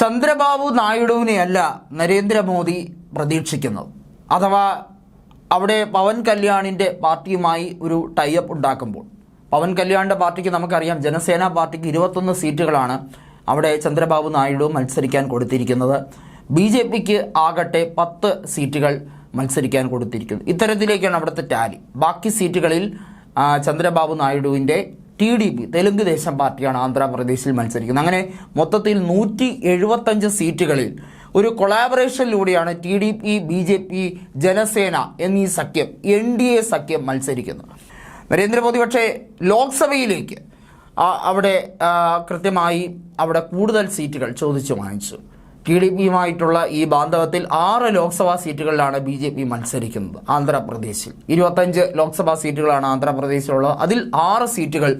ചന്ദ്രബാബു നായിഡുവിനെയല്ല നരേന്ദ്രമോദി പ്രതീക്ഷിക്കുന്നത്. അഥവാ അവിടെ പവൻ കല്യാണിന്റെ പാർട്ടിയുമായി ഒരു ടൈപ്പ് ഉണ്ടാക്കുമ്പോൾ. പവൻ കല്യാണിന്റെ പാർട്ടിക്ക് നമുക്കറിയാം ജനസേന പാർട്ടിക്ക് ഇരുപത്തൊന്ന് സീറ്റുകളാണ് അവിടെ ചന്ദ്രബാബു നായിഡു മത്സരിക്കാൻ കൊടുത്തിരിക്കുന്നത്. ബി ജെ പിക്ക് ആകട്ടെ പത്ത് സീറ്റുകൾ മത്സരിക്കാൻ കൊടുത്തിരിക്കുന്നത് ഇത്തരത്തിലേക്കാണ് അവിടുത്തെ ടാലി ബാക്കി സീറ്റുകളിൽ Chandrababu നായിഡുവിന്റെ T D P Telugu Desam പാർട്ടിയാണ് ആന്ധ്രാപ്രദേശിൽ മത്സരിക്കുന്നത്. അങ്ങനെ മൊത്തത്തിൽ നൂറ്റി എഴുപത്തഞ്ച് സീറ്റുകളിൽ ഒരു കൊളാബറേഷനിലൂടെയാണ് T D P B J P Janasena എന്നീ സഖ്യം എൻ ഡി എ സഖ്യം മത്സരിക്കുന്നത്. നരേന്ദ്രമോദി പക്ഷേ ലോക്സഭയിലേക്ക് അവിടെ കൃത്യമായി അവിടെ കൂടുതൽ സീറ്റുകൾ ചോദിച്ചു വാങ്ങിച്ചു. ടി ഡി പിയുമായിട്ടുള്ള ഈ ബാന്ധവത്തിൽ ആറ് ലോക്സഭാ സീറ്റുകളിലാണ് ബി ജെ പി മത്സരിക്കുന്നത് ആന്ധ്രാപ്രദേശിൽ. ഇരുപത്തഞ്ച് ലോക്സഭാ സീറ്റുകളാണ് ആന്ധ്രാപ്രദേശിലുള്ളത്. അതിൽ ആറ് സീറ്റുകൾ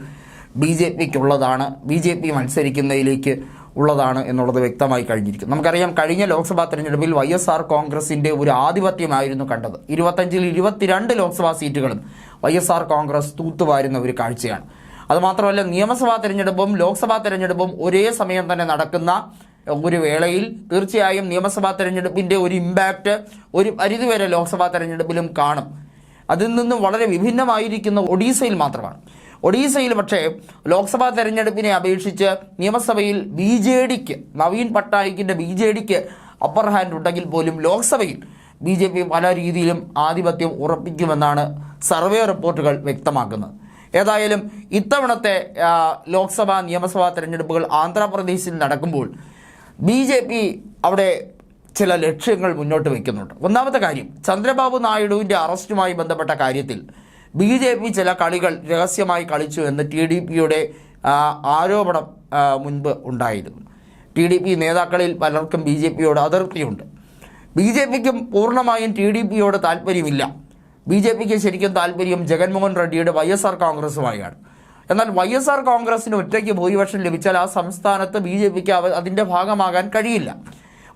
ബി ജെ പിക്കുള്ളതാണ്. ബി ജെ പി മത്സരിക്കുന്നതിലേക്ക് ഉള്ളതാണ് എന്നുള്ളത് വ്യക്തമായി കഴിഞ്ഞിരിക്കും നമുക്കറിയാം കഴിഞ്ഞ ലോക്സഭാ തെരഞ്ഞെടുപ്പിൽ വൈ എസ് ആർ കോൺഗ്രസിന്റെ ഒരു ആധിപത്യമായിരുന്നു കണ്ടത്. ഇരുപത്തഞ്ചിൽ ഇരുപത്തിരണ്ട് ലോക്സഭാ സീറ്റുകളും വൈ എസ് ആർ കോൺഗ്രസ് തൂത്തുവാരുന്ന ഒരു കാഴ്ചയാണ്. അതുമാത്രമല്ല നിയമസഭാ തെരഞ്ഞെടുപ്പും ലോക്സഭാ തെരഞ്ഞെടുപ്പും ഒരേ സമയം തന്നെ നടക്കുന്ന ഒരു വേളയിൽ തീർച്ചയായും നിയമസഭാ തെരഞ്ഞെടുപ്പിന്റെ ഒരു ഇമ്പാക്റ്റ് ഒരു പരിധിവരെ ലോക്സഭാ തെരഞ്ഞെടുപ്പിലും കാണും. അതിൽ നിന്നും വളരെ വിഭിന്നമായിരിക്കുന്ന ഒഡീസയിൽ മാത്രമാണ്. ഒഡീസയിൽ പക്ഷേ ലോക്സഭാ തെരഞ്ഞെടുപ്പിനെ അപേക്ഷിച്ച് നിയമസഭയിൽ ബി ജെ ഡിക്ക് നവീൻ പട്നായിക്കിന്റെ ബി ജെ ഡിക്ക് അപ്പർ ഹാൻഡ് ഉണ്ടെങ്കിൽ പോലും ലോക്സഭയിൽ ബി ജെ പി പല രീതിയിലും ആധിപത്യം ഉറപ്പിക്കുമെന്നാണ് സർവേ റിപ്പോർട്ടുകൾ വ്യക്തമാക്കുന്നത്. ഏതായാലും ഇത്തവണത്തെ ലോക്സഭാ നിയമസഭാ തെരഞ്ഞെടുപ്പുകൾ ആന്ധ്രാപ്രദേശിൽ നടക്കുമ്പോൾ ബി ജെ പി അവിടെ ചില ലക്ഷ്യങ്ങൾ മുന്നോട്ട് വയ്ക്കുന്നുണ്ട്. ഒന്നാമത്തെ കാര്യം ചന്ദ്രബാബു നായിഡുവിന്റെ അറസ്റ്റുമായി ബന്ധപ്പെട്ട കാര്യത്തിൽ ബി ജെ പി ചില കളികൾ രഹസ്യമായി കളിച്ചു എന്ന് ടി ഡി പിയുടെ ആരോപണം മുൻപ് ഉണ്ടായിരുന്നു. ടി ഡി പി നേതാക്കളിൽ പലർക്കും ബി ജെ പിയോട് അതിർത്തിയുണ്ട് ബി ജെ പിക്കും പൂർണമായും ടി ഡി പിയോട് താല്പര്യമില്ല. ബി ജെ പിക്ക് ശരിക്കും താല്പര്യം ജഗൻമോഹൻ റെഡ്ഡിയുടെ വൈ എസ് ആർ കോൺഗ്രസുമായാണ്. എന്നാൽ വൈ എസ് ആർ കോൺഗ്രസിന് ഒറ്റയ്ക്ക് ഭൂരിപക്ഷം ലഭിച്ചാൽ ആ സംസ്ഥാനത്ത് ബി ജെ പിക്ക് അതിന്റെ ഭാഗമാകാൻ കഴിയില്ല.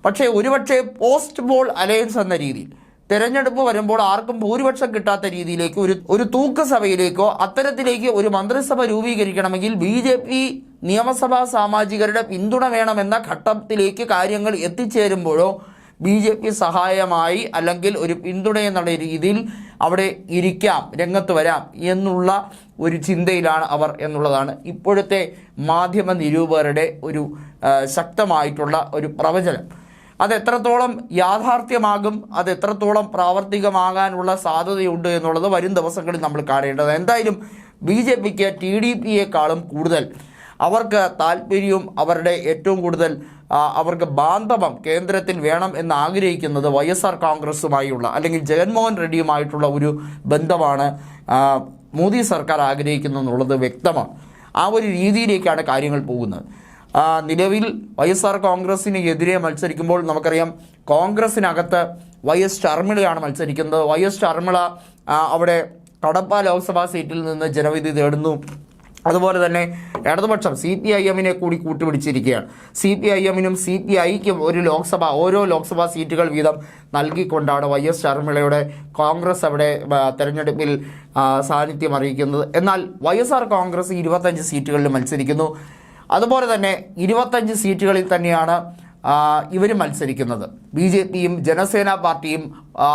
പക്ഷേ ഒരുപക്ഷെ പോസ്റ്റ് ബോൾ അലയൻസ് എന്ന രീതിയിൽ തെരഞ്ഞെടുപ്പ് വരുമ്പോൾ ആർക്കും ഭൂരിപക്ഷം കിട്ടാത്ത രീതിയിലേക്ക് ഒരു ഒരു തൂക്കസഭയിലേക്കോ അത്തരത്തിലേക്ക് ഒരു മന്ത്രിസഭ രൂപീകരിക്കണമെങ്കിൽ ബി ജെ പി നിയമസഭാ സാമാജികരുടെ പിന്തുണ വേണമെന്ന ഘട്ടത്തിലേക്ക് കാര്യങ്ങൾ എത്തിച്ചേരുമ്പോഴോ ബി ജെ പി സഹായമായി അല്ലെങ്കിൽ ഒരു പിന്തുണ രീതിയിൽ അവിടെ ഇരിക്കാം രംഗത്ത് വരാം എന്നുള്ള ഒരു ചിന്തയിലാണ് അവർ എന്നുള്ളതാണ് ഇപ്പോഴത്തെ മാധ്യമ നിരൂപകരുടെ ഒരു ശക്തമായിട്ടുള്ള ഒരു പ്രവചനം. അത് എത്രത്തോളം യാഥാർത്ഥ്യമാകും അത് എത്രത്തോളം പ്രാവർത്തികമാകാനുള്ള സാധ്യതയുണ്ട് എന്നുള്ളത് വരും ദിവസങ്ങളിൽ നമ്മൾ കാണേണ്ടത് എന്തായാലും ബി ജെ പിക്ക് ടി ഡി പിയേക്കാളും കൂടുതൽ അവർക്ക് താല്പര്യവും അവരുടെ ഏറ്റവും കൂടുതൽ അവർക്ക് ബാന്ധവം കേന്ദ്രത്തിൽ വേണം എന്ന് ആഗ്രഹിക്കുന്നത് വൈ എസ് ആർ കോൺഗ്രസുമായുള്ള അല്ലെങ്കിൽ ജഗൻമോഹൻ റെഡ്ഡിയുമായിട്ടുള്ള ഒരു ബന്ധമാണ് മോദി സർക്കാർ ആഗ്രഹിക്കുന്നു എന്നുള്ളത് വ്യക്തമാണ്. ആ ഒരു രീതിയിലേക്കാണ് കാര്യങ്ങൾ പോകുന്നത്. നിലവിൽ വൈ എസ് ആർ കോൺഗ്രസിന് മത്സരിക്കുമ്പോൾ നമുക്കറിയാം കോൺഗ്രസിനകത്ത് വൈ എസ് ഷർമിളയാണ് മത്സരിക്കുന്നത്. വൈ എസ് ഷർമിള അവിടെ കടപ്പ ലോക്സഭാ സീറ്റിൽ നിന്ന് ജനവിധി തേടുന്നു. അതുപോലെ തന്നെ ഇടതുപക്ഷം സി പി ഐ എമ്മിനെ കൂടി കൂട്ടുപിടിച്ചിരിക്കുകയാണ്. സി പി ഐ എമ്മിനും സി പി ഐക്കും ഒരു ലോക്സഭ ഓരോ ലോക്സഭാ സീറ്റുകൾ വീതം നൽകിക്കൊണ്ടാണ് വൈ എസ് ശർമ്മിളയുടെ കോൺഗ്രസ് അവിടെ തെരഞ്ഞെടുപ്പിൽ സാന്നിധ്യം അറിയിക്കുന്നത്. എന്നാൽ വൈ എസ് ആർ കോൺഗ്രസ് ഇരുപത്തഞ്ച് സീറ്റുകളിൽ മത്സരിക്കുന്നു. അതുപോലെ തന്നെ ഇരുപത്തഞ്ച് സീറ്റുകളിൽ തന്നെയാണ് ഇവർ മത്സരിക്കുന്നത്. ബി ജെ പിയും ജനസേന പാർട്ടിയും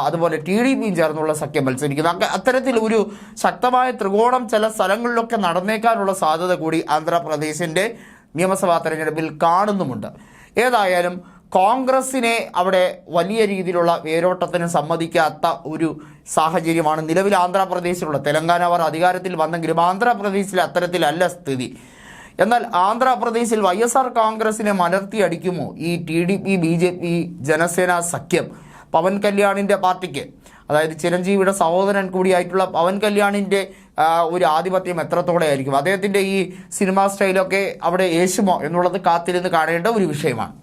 അതുപോലെ ടി ഡി പിയും ചേർന്നുള്ള സഖ്യം മത്സരിക്കുന്നത് അത്തരത്തിൽ ഒരു ശക്തമായ ത്രികോണം ചില സ്ഥലങ്ങളിലൊക്കെ നടന്നേക്കാനുള്ള സാധ്യത കൂടി ആന്ധ്രാപ്രദേശിന്റെ നിയമസഭാ തെരഞ്ഞെടുപ്പിൽ കാണുന്നുമുണ്ട്. ഏതായാലും കോൺഗ്രസിനെ അവിടെ വലിയ രീതിയിലുള്ള വേരോട്ടത്തിന് സമ്മതിക്കാത്ത ഒരു സാഹചര്യമാണ് നിലവിൽ ആന്ധ്രാപ്രദേശിലുള്ള തെലങ്കാന അവർ അധികാരത്തിൽ വന്നെങ്കിലും ആന്ധ്രാപ്രദേശിൽ അത്തരത്തിലല്ല സ്ഥിതി. എന്നാൽ ആന്ധ്രാപ്രദേശിൽ വൈ എസ് ആർ കോൺഗ്രസിനെ മലർത്തി അടിക്കുമോ? ഈ T D P B J P Janasena സഖ്യം പവൻ കല്യാണിന്റെ പാർട്ടിക്ക്. അതായത് ചിരഞ്ജീവിയുടെ സഹോദരൻ കൂടിയായിട്ടുള്ള പവൻ കല്യാണിന്റെ ഒരു ആധിപത്യം എത്രത്തോടെ ആയിരിക്കും? അദ്ദേഹത്തിന്റെ ഈ സിനിമാ സ്റ്റൈലൊക്കെ അവിടെ യേശുമോ എന്നുള്ളത് കാത്തിരുന്ന് കാണേണ്ട ഒരു വിഷയമാണ്.